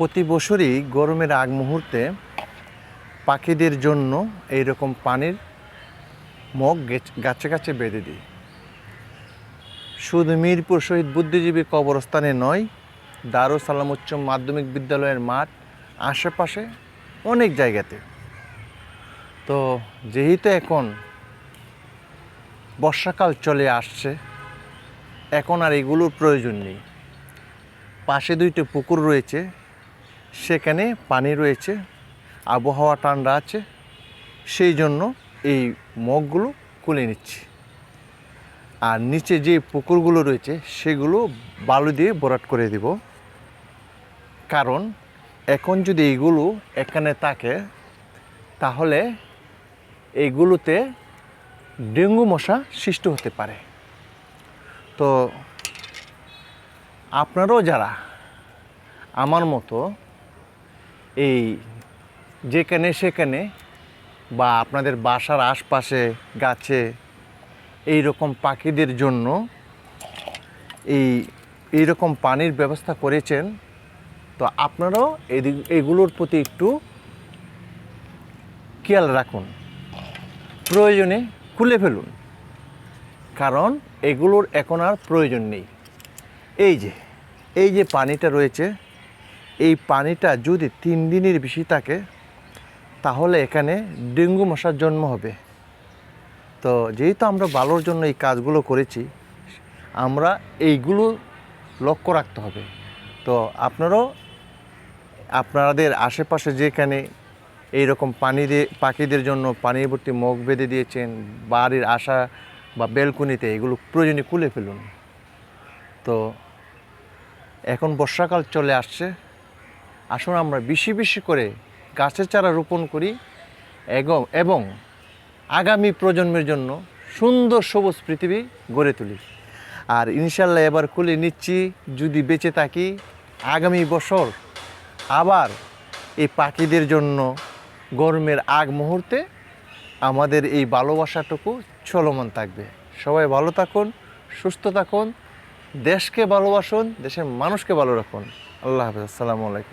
প্রতি বছরই গরমের আগ মুহূর্তে পাখিদের জন্য এইরকম পানির মগ গেছ- গাছে বেঁধে দিই। শুধু মিরপুর শহীদ বুদ্ধিজীবী কবরস্থানে নয় দারুস সালাম উচ্চ মাধ্যমিক বিদ্যালয়ের মাঠ আশেপাশে অনেক জায়গাতে। তো যেহেতু এখন বর্ষাকাল চলে আসছে, এখন আর এগুলোর প্রয়োজন নেই। পাশে দুইটা পুকুর রয়েছে সেখানে পানি রয়েছে, আবহাওয়া ঠান্ডা আছে, সেই জন্য এই মগগুলো খুলে নিচ্ছি। আর নিচে যে পুকুরগুলো রয়েছে, সেগুলো বালু দিয়ে ভরাট করে দিব। কারণ এখন যদি এইগুলো এখানে থাকে, তাহলে এইগুলোতে ডেঙ্গু মশা সৃষ্টি হতে পারে। তো আপনারাও যারা আমার মতো এই যেখানে সেখানে বা আপনাদের বাসার আশপাশে, গাছে এই রকম পাখিদের জন্য এই এই রকম পানির ব্যবস্থা করেছেন। তো আপনারাও এদিক, এগুলোর প্রতি একটু খেয়াল রাখুন। প্রয়োজনে খুলে ফেলুন। কারণ এগুলোর এখন আর প্রয়োজন নেই। এই যে এই যে পানিটা রয়েছে এই পানিটা যদি তিন দিনের বেশি থাকে, তাহলে এখানে ডেঙ্গু মশার জন্ম হবে। তো যেহেতু আমরা ভালোর জন্য এই কাজগুলো করেছি, আমরা এইগুলো লক্ষ্য রাখতে হবে। তো আপনারাও, আপনাদের আশেপাশে যেখানে এই রকম পানি দিয়ে, পাখিদের জন্য পানি ভর্তি মগ বেঁধে দিয়েছেন, বাড়ির আশা বা বেলকুনিতে এগুলো প্রয়োজনে খুলে ফেলুন। তো এখন বর্ষাকাল চলে আসছে। আসুন আমরা বেশি বেশি করে গাছের চারা রোপণ করি এবং এবং আগামী প্রজন্মের জন্য সুন্দর সবুজ পৃথিবী গড়ে তুলি। আর ইনশাল্লাহ এবার খুলে নিচ্ছি, যদি বেঁচে থাকি, আগামী বছর আবার এই পাখিদের জন্য গরমের আগ মুহূর্তে আমাদের এই ভালোবাসাটুকু চলমান থাকবে। সবাই ভালো থাকুন, সুস্থ থাকুন, দেশকে ভালোবাসুন, দেশের মানুষকে ভালো রাখুন। আল্লাহ হাফিজ, আসসালামু আলাইকুম।